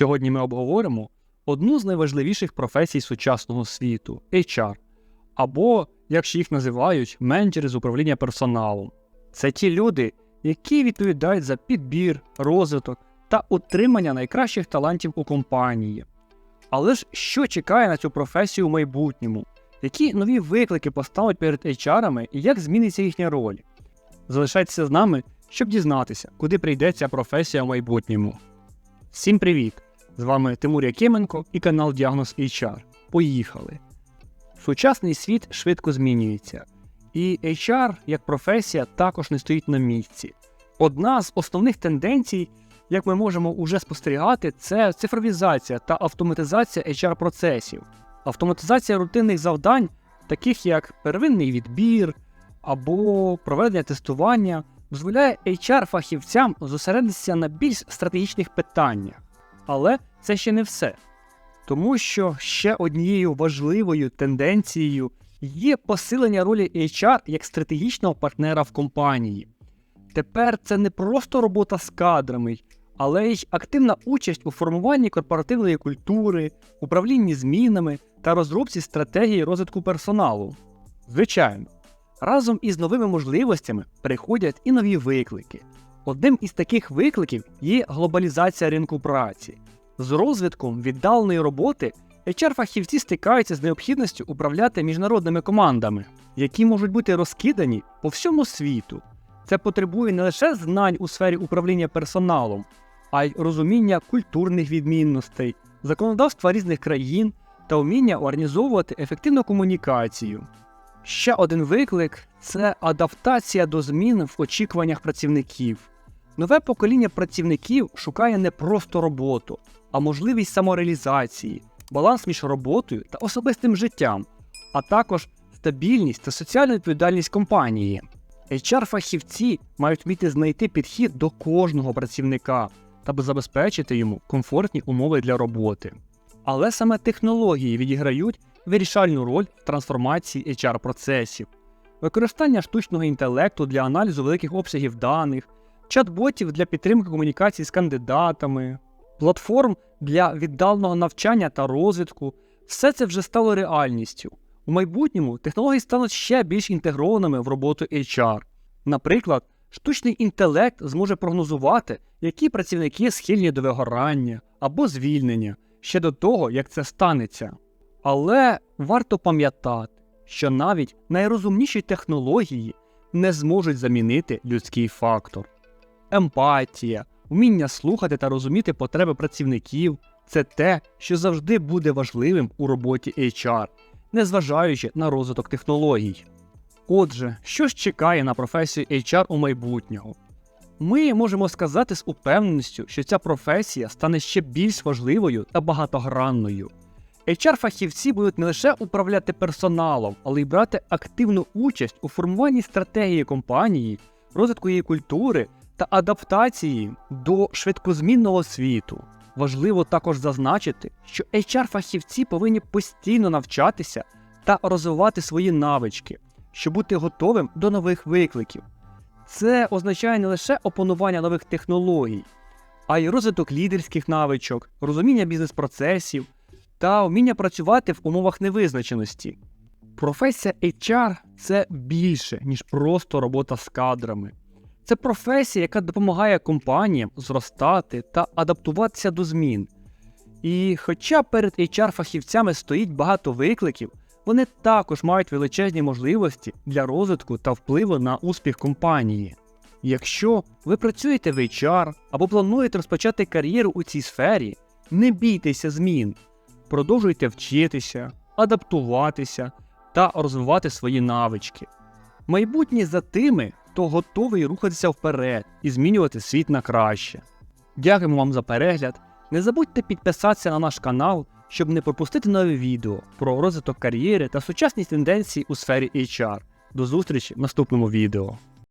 Сьогодні ми обговоримо одну з найважливіших професій сучасного світу HR, або, як ще їх називають, менеджери з управління персоналом. Це ті люди, які відповідають за підбір, розвиток та утримання найкращих талантів у компанії. Але ж що чекає на цю професію в майбутньому? Які нові виклики поставить перед HR-ами і як зміниться їхня роль? Залишайтеся з нами, щоб дізнатися, куди прийде ця професія в майбутньому. Всім привіт! З вами Тимур Якименко і канал Діагноз HR. Поїхали! Сучасний світ швидко змінюється, і HR як професія також не стоїть на місці. Одна з основних тенденцій, як ми можемо уже спостерігати, це цифровізація та автоматизація HR-процесів. Автоматизація рутинних завдань, таких як первинний відбір або проведення тестування, дозволяє HR-фахівцям зосередитися на більш стратегічних питаннях. Але це ще не все. Тому що ще однією важливою тенденцією є посилення ролі HR як стратегічного партнера в компанії. Тепер це не просто робота з кадрами, але й активна участь у формуванні корпоративної культури, управлінні змінами та розробці стратегії розвитку персоналу. Звичайно, разом із новими можливостями приходять і нові виклики. Одним із таких викликів є глобалізація ринку праці. З розвитком віддаленої роботи HR-фахівці стикаються з необхідністю управляти міжнародними командами, які можуть бути розкидані по всьому світу. Це потребує не лише знань у сфері управління персоналом, а й розуміння культурних відмінностей, законодавства різних країн та вміння організовувати ефективну комунікацію. Ще один виклик це адаптація до змін в очікуваннях працівників. Нове покоління працівників шукає не просто роботу, а можливість самореалізації, баланс між роботою та особистим життям, а також стабільність та соціальну відповідальність компанії. HR-фахівці мають вміти знайти підхід до кожного працівника та забезпечити йому комфортні умови для роботи. Але саме технології відіграють вирішальну роль в трансформації HR-процесів, використання штучного інтелекту для аналізу великих обсягів даних, чат-ботів для підтримки комунікації з кандидатами, платформ для віддаленого навчання та розвитку все це вже стало реальністю. У майбутньому технології стануть ще більш інтегрованими в роботу HR. Наприклад, штучний інтелект зможе прогнозувати, які працівники схильні до вигорання або звільнення ще до того, як це станеться. Але варто пам'ятати, що навіть найрозумніші технології не зможуть замінити людський фактор. Емпатія, вміння слухати та розуміти потреби працівників це те, що завжди буде важливим у роботі HR, незважаючи на розвиток технологій. Отже, що ж чекає на професію HR у майбутнього? Ми можемо сказати з упевненістю, що ця професія стане ще більш важливою та багатогранною. HR-фахівці будуть не лише управляти персоналом, але й брати активну участь у формуванні стратегії компанії, розвитку її культури та адаптації до швидкозмінного світу. Важливо також зазначити, що HR-фахівці повинні постійно навчатися та розвивати свої навички, щоб бути готовим до нових викликів. Це означає не лише опанування нових технологій, а й розвиток лідерських навичок, розуміння бізнес-процесів та вміння працювати в умовах невизначеності. Професія HR це більше, ніж просто робота з кадрами. Це професія, яка допомагає компаніям зростати та адаптуватися до змін. І хоча перед HR-фахівцями стоїть багато викликів, вони також мають величезні можливості для розвитку та впливу на успіх компанії. Якщо ви працюєте в HR або плануєте розпочати кар'єру у цій сфері, не бійтеся змін, продовжуйте вчитися, адаптуватися та розвивати свої навички. Майбутнє за тими, хто готовий рухатися вперед і змінювати світ на краще. Дякуємо вам за перегляд. Не забудьте підписатися на наш канал, щоб не пропустити нові відео про розвиток кар'єри та сучасні тенденції у сфері HR. До зустрічі в наступному відео.